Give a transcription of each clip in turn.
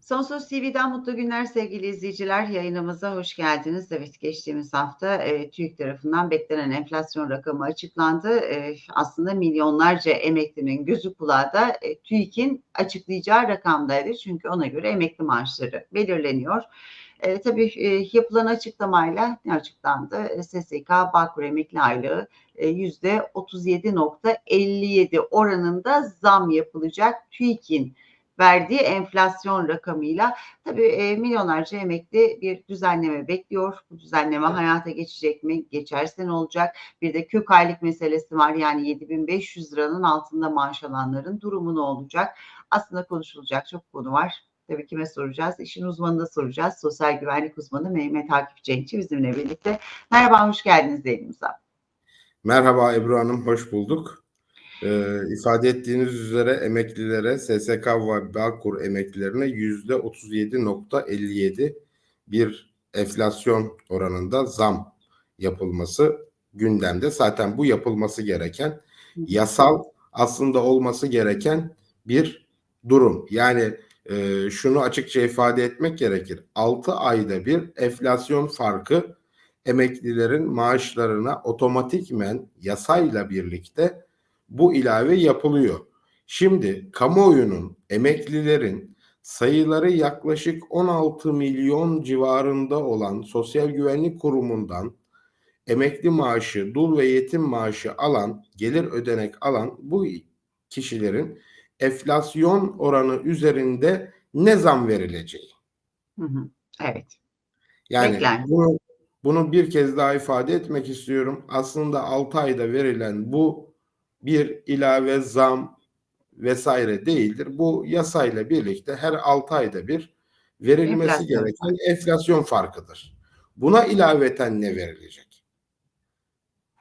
Sonsuz TV'den mutlu günler sevgili izleyiciler. Yayınımıza hoş geldiniz. Evet geçtiğimiz hafta e, TÜİK tarafından beklenen enflasyon rakamı açıklandı. E, aslında milyonlarca emeklinin gözü kulağı da e, TÜİK'in açıklayacağı rakamdaydı. Çünkü ona göre emekli maaşları belirleniyor. E, tabii e, yapılan açıklamayla ne açıklandı? E, SSK Bağkur emekli aylığı e, %37.57 oranında zam yapılacak. TÜİK'in verdiği enflasyon rakamıyla tabii e, milyonlarca emekli bir düzenleme bekliyor. Bu düzenleme hayata geçecek mi? Geçerse ne olacak? Bir de kök aylık meselesi var. Yani 7500 liranın altında maaş alanların durumu ne olacak? Aslında konuşulacak çok konu var. Tabii kime soracağız? İşin uzmanına soracağız. Sosyal güvenlik uzmanı Mehmet Akif Cenkçi bizimle birlikte. Merhaba, hoş geldiniz yayınımıza. Merhaba Ebru Hanım, hoş bulduk. Ee, ifade ettiğiniz üzere emeklilere, SSK ve Bağkur emeklilerine yüzde 37.57 bir enflasyon oranında zam yapılması gündemde. Zaten bu yapılması gereken, yasal aslında olması gereken bir durum. Yani e, şunu açıkça ifade etmek gerekir. 6 ayda bir enflasyon farkı emeklilerin maaşlarına otomatikmen yasayla birlikte bu ilave yapılıyor. Şimdi kamuoyunun, emeklilerin sayıları yaklaşık 16 milyon civarında olan Sosyal Güvenlik Kurumu'ndan emekli maaşı, dul ve yetim maaşı alan, gelir ödenek alan bu kişilerin enflasyon oranı üzerinde ne zam verileceği. Hı hı, evet. Yani Beklenti. bunu, bunu bir kez daha ifade etmek istiyorum. Aslında 6 ayda verilen bu bir ilave zam vesaire değildir. Bu yasayla birlikte her 6 ayda bir verilmesi Enflasyon gereken enflasyon farkıdır. Buna ilaveten ne verilecek?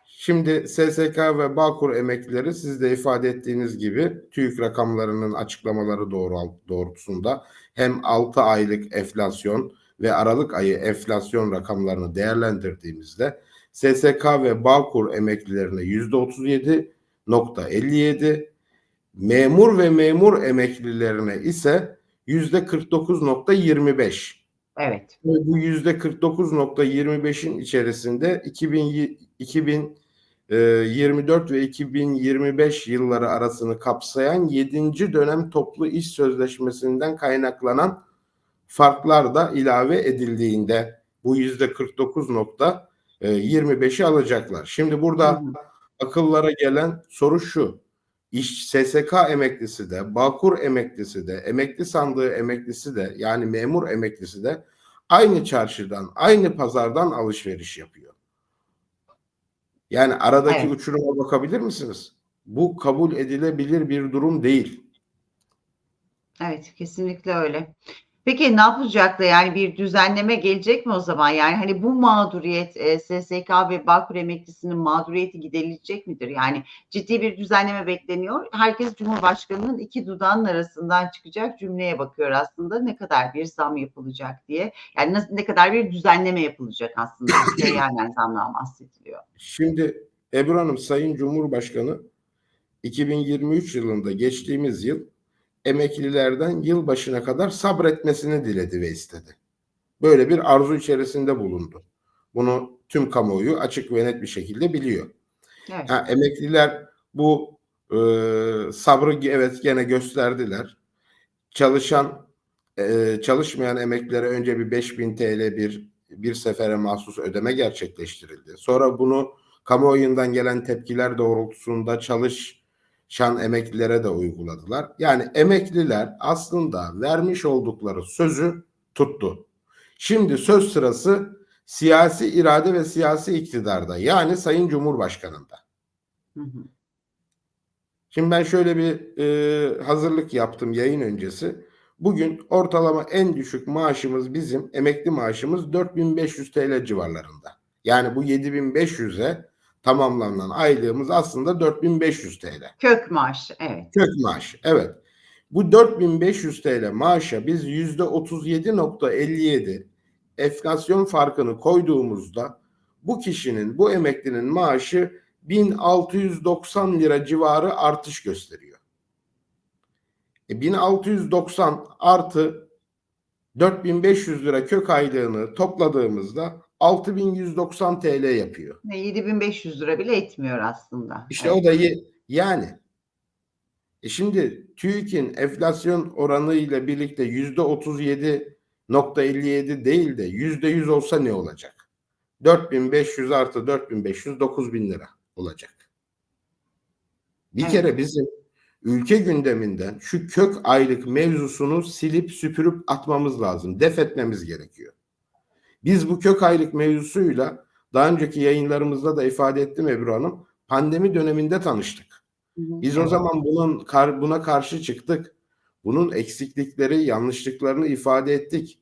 Şimdi SSK ve Bağkur emeklileri siz de ifade ettiğiniz gibi TÜİK rakamlarının açıklamaları doğru, doğrultusunda hem 6 aylık enflasyon ve Aralık ayı enflasyon rakamlarını değerlendirdiğimizde SSK ve Bağkur emeklilerine %37.57, memur ve memur emeklilerine ise %49.25. Evet. Bu %49.25'in içerisinde 2000, 2024 ve 2025 yılları arasını kapsayan 7. dönem toplu iş sözleşmesinden kaynaklanan farklar da ilave edildiğinde bu %49.25'i alacaklar. Şimdi burada Hı hı. Akıllara gelen soru şu. İş SSK emeklisi de, Bağkur emeklisi de, emekli sandığı emeklisi de yani memur emeklisi de aynı çarşıdan, aynı pazardan alışveriş yapıyor. Yani aradaki Evet. uçuruma bakabilir misiniz? Bu kabul edilebilir bir durum değil. Evet, kesinlikle öyle. Peki ne yapacaklar? Yani bir düzenleme gelecek mi o zaman? Yani hani bu mağduriyet e, SSK ve Bağkur emeklisinin mağduriyeti giderilecek midir? Yani ciddi bir düzenleme bekleniyor. Herkes Cumhurbaşkanı'nın iki dudağının arasından çıkacak cümleye bakıyor aslında. Ne kadar bir zam yapılacak diye. Yani nasıl, ne kadar bir düzenleme yapılacak aslında. Seyyanen zamdan bahsediliyor. Şimdi Ebru Hanım Sayın Cumhurbaşkanı 2023 yılında geçtiğimiz yıl emeklilerden yılbaşına kadar sabretmesini diledi ve istedi. Böyle bir arzu içerisinde bulundu. Bunu tüm kamuoyu açık ve net bir şekilde biliyor. Evet. Ha, emekliler bu e, sabrı evet gene gösterdiler. Çalışan e, çalışmayan emeklilere önce bir 5000 TL bir bir sefere mahsus ödeme gerçekleştirildi. Sonra bunu kamuoyundan gelen tepkiler doğrultusunda çalışan emeklilere de uyguladılar. Yani emekliler aslında vermiş oldukları sözü tuttu. Şimdi söz sırası siyasi irade ve siyasi iktidarda yani Sayın Cumhurbaşkanı'nda. Hı hı. Şimdi ben şöyle bir e, hazırlık yaptım yayın öncesi. Bugün ortalama en düşük maaşımız bizim emekli maaşımız 4500 TL civarlarında. Yani bu 7500'e tamamlanan aylığımız aslında 4500 TL. Kök maaş, evet. Kök maaş, evet. Bu 4500 TL maaşa biz %37.57 enflasyon farkını koyduğumuzda bu kişinin, bu emeklinin maaşı 1690 lira civarı artış gösteriyor. E 1690 artı 4500 lira kök aylığını topladığımızda 6190 TL yapıyor. Ne, 7500 lira bile etmiyor aslında. İşte Evet. o da yani. E şimdi TÜİK'in enflasyon oranı ile birlikte yüzde 37.57 değil de yüzde 100 olsa ne olacak? 4500 artı 4500 9000 lira olacak. Bir Evet. kere bizim ülke gündeminden şu kök aylık mevzusunu silip süpürüp atmamız lazım. Def etmemiz gerekiyor. Biz bu kök aylık mevzusuyla daha önceki yayınlarımızda da ifade ettim Ebru Hanım. Pandemi döneminde tanıştık. Biz o zaman bunun kar, buna karşı çıktık. Bunun eksiklikleri, yanlışlıklarını ifade ettik.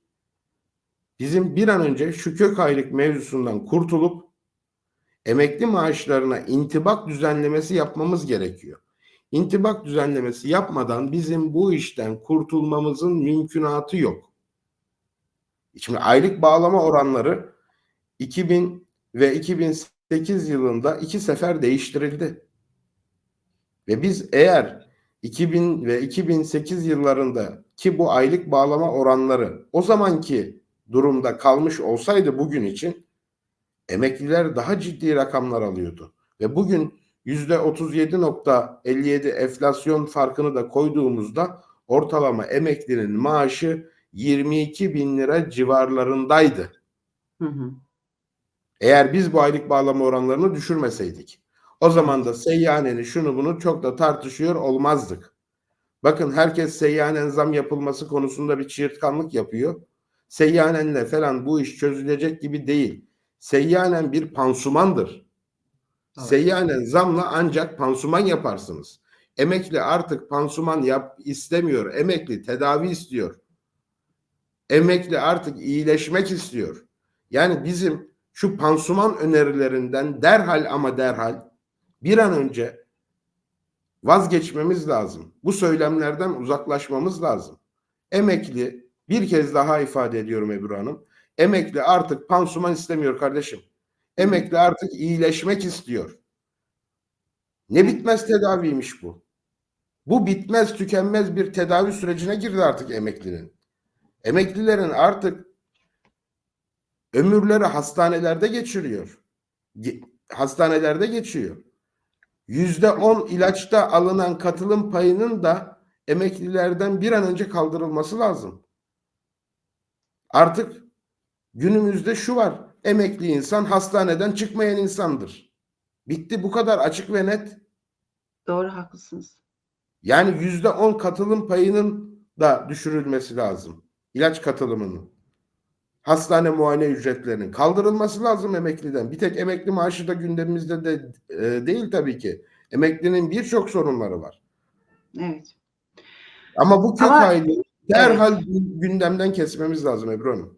Bizim bir an önce şu kök aylık mevzusundan kurtulup emekli maaşlarına intibak düzenlemesi yapmamız gerekiyor. İntibak düzenlemesi yapmadan bizim bu işten kurtulmamızın mümkünatı yok. Şimdi aylık bağlama oranları 2000 ve 2008 yılında iki sefer değiştirildi. Ve biz eğer 2000 ve 2008 yıllarında ki bu aylık bağlama oranları o zamanki durumda kalmış olsaydı bugün için emekliler daha ciddi rakamlar alıyordu. Ve bugün %37.57 enflasyon farkını da koyduğumuzda ortalama emeklinin maaşı 22 bin lira civarlarındaydı. Hı hı. Eğer biz bu aylık bağlama oranlarını düşürmeseydik. O zaman da seyyaneni şunu bunu çok da tartışıyor olmazdık. Bakın herkes seyyanen zam yapılması konusunda bir çığırtkanlık yapıyor. Seyyanenle falan bu iş çözülecek gibi değil. Seyyanen bir pansumandır. Evet. Seyyanen zamla ancak pansuman yaparsınız. Emekli artık pansuman yap istemiyor. Emekli tedavi istiyor. Emekli artık iyileşmek istiyor. Yani bizim şu pansuman önerilerinden derhal ama derhal bir an önce vazgeçmemiz lazım. Bu söylemlerden uzaklaşmamız lazım. Emekli bir kez daha ifade ediyorum Ebru Hanım. Emekli artık pansuman istemiyor kardeşim. Emekli artık iyileşmek istiyor. Ne bitmez tedaviymiş bu. Bu bitmez tükenmez bir tedavi sürecine girdi artık emeklinin. Emeklilerin artık ömürleri hastanelerde geçiriyor. Ge- Hastanelerde geçiyor. Yüzde on ilaçta alınan katılım payının da emeklilerden bir an önce kaldırılması lazım. Artık günümüzde şu var. Emekli insan hastaneden çıkmayan insandır. Bitti bu kadar açık ve net. Doğru haklısınız. Yani yüzde on katılım payının da düşürülmesi lazım. İlaç katılımının. Hastane muayene ücretlerinin kaldırılması lazım emekliden. Bir tek emekli maaşı da gündemimizde de e, değil tabii ki. Emeklinin birçok sorunları var. Evet. Ama bu kök Ama- aylığı derhal gündemden kesmemiz lazım Ebru Hanım.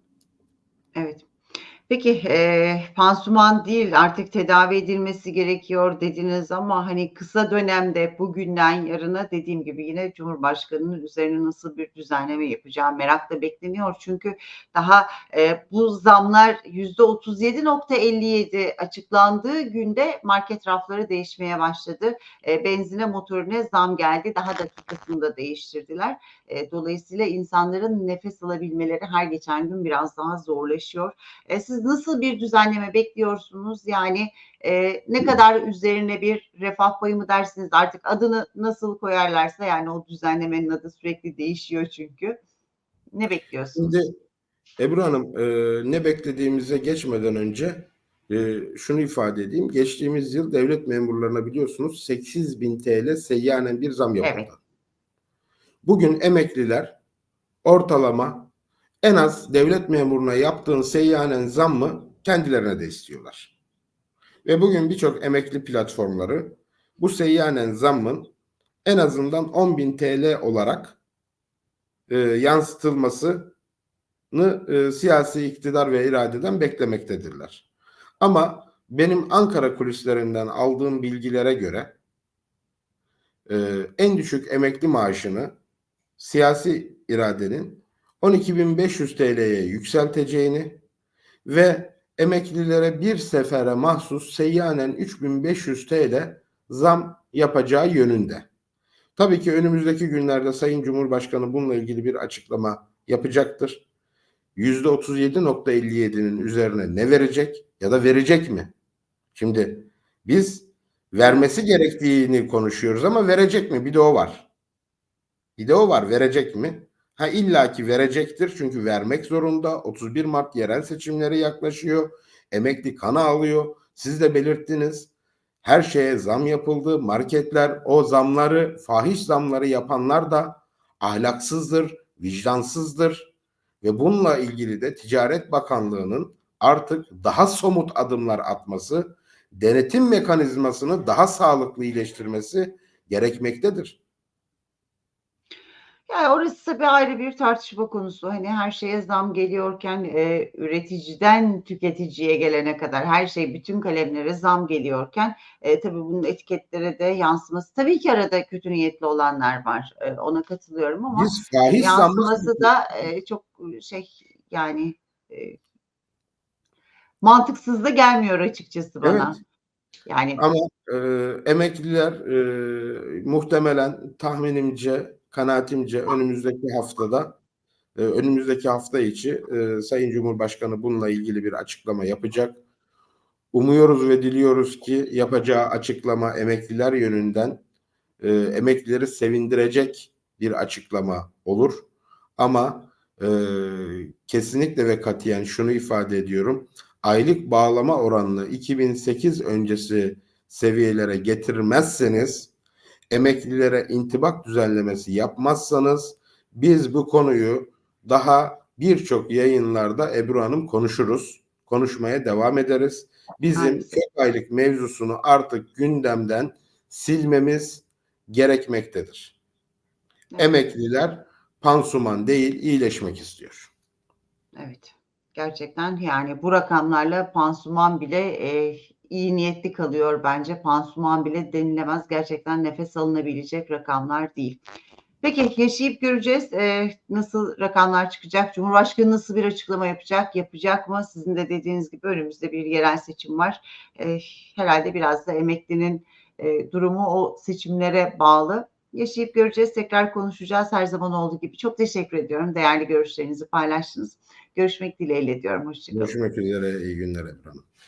Peki e, pansuman değil artık tedavi edilmesi gerekiyor dediniz ama hani kısa dönemde bugünden yarına dediğim gibi yine Cumhurbaşkanı'nın üzerine nasıl bir düzenleme yapacağı merakla bekleniyor. Çünkü daha e, bu zamlar yüzde 37.57 açıklandığı günde market rafları değişmeye başladı. E, benzine motorine zam geldi. Daha dakikasında değiştirdiler. E, dolayısıyla insanların nefes alabilmeleri her geçen gün biraz daha zorlaşıyor. E, siz nasıl bir düzenleme bekliyorsunuz? Yani e, ne kadar üzerine bir refah payı mı dersiniz? Artık adını nasıl koyarlarsa yani o düzenlemenin adı sürekli değişiyor çünkü. Ne bekliyorsunuz? Şimdi Ebru Hanım e, ne beklediğimize geçmeden önce e, şunu ifade edeyim. Geçtiğimiz yıl devlet memurlarına biliyorsunuz 8 bin TL seyyanen bir zam yapıldı. Evet. Bugün emekliler ortalama en az devlet memuruna yaptığın seyyanen zammı kendilerine de istiyorlar. Ve bugün birçok emekli platformları bu seyyanen zammın en azından 10 bin TL olarak e, yansıtılmasını e, siyasi iktidar ve iradeden beklemektedirler. Ama benim Ankara kulislerinden aldığım bilgilere göre e, en düşük emekli maaşını siyasi iradenin 12.500 TL'ye yükselteceğini ve emeklilere bir sefere mahsus seyyanen 3500 TL zam yapacağı yönünde. Tabii ki önümüzdeki günlerde Sayın Cumhurbaşkanı bununla ilgili bir açıklama yapacaktır. %37.57'nin üzerine ne verecek ya da verecek mi? Şimdi biz vermesi gerektiğini konuşuyoruz ama verecek mi? Bir de o var. Bir de o var. Verecek mi? Ha illaki verecektir çünkü vermek zorunda. 31 Mart yerel seçimleri yaklaşıyor. Emekli kana alıyor. Siz de belirttiniz. Her şeye zam yapıldı. Marketler o zamları, fahiş zamları yapanlar da ahlaksızdır, vicdansızdır ve bununla ilgili de Ticaret Bakanlığı'nın artık daha somut adımlar atması, denetim mekanizmasını daha sağlıklı iyileştirmesi gerekmektedir. Yani orası tabii ayrı bir tartışma konusu. Hani her şeye zam geliyorken e, üreticiden tüketiciye gelene kadar her şey bütün kalemlere zam geliyorken e, tabii bunun etiketlere de yansıması. Tabii ki arada kötü niyetli olanlar var. E, ona katılıyorum ama Biz fahiş yansıması zammı da e, çok şey yani e, mantıksız da gelmiyor açıkçası bana. Evet. Yani ama e, emekliler e, muhtemelen tahminimce, kanaatimce önümüzdeki haftada e, önümüzdeki hafta içi e, Sayın Cumhurbaşkanı bununla ilgili bir açıklama yapacak. Umuyoruz ve diliyoruz ki yapacağı açıklama emekliler yönünden e, emeklileri sevindirecek bir açıklama olur. Ama kesinlikle ve katiyen şunu ifade ediyorum. Aylık bağlama oranını 2008 öncesi seviyelere getirmezseniz, emeklilere intibak düzenlemesi yapmazsanız biz bu konuyu daha birçok yayınlarda Ebru Hanım konuşuruz. Konuşmaya devam ederiz. Bizim tek aylık mevzusunu artık gündemden silmemiz gerekmektedir. Evet. Emekliler pansuman değil iyileşmek istiyor. Evet. Gerçekten yani bu rakamlarla pansuman bile e, iyi niyetli kalıyor bence. Pansuman bile denilemez. Gerçekten nefes alınabilecek rakamlar değil. Peki yaşayıp göreceğiz. E, nasıl rakamlar çıkacak? Cumhurbaşkanı nasıl bir açıklama yapacak? Yapacak mı? Sizin de dediğiniz gibi önümüzde bir yerel seçim var. E, herhalde biraz da emeklinin e, durumu o seçimlere bağlı. Yaşayıp göreceğiz. Tekrar konuşacağız her zaman olduğu gibi. Çok teşekkür ediyorum. Değerli görüşlerinizi paylaştınız. Görüşmek dileğiyle diyorum. Hoşçakalın. Görüşmek üzere iyi günler Hanım.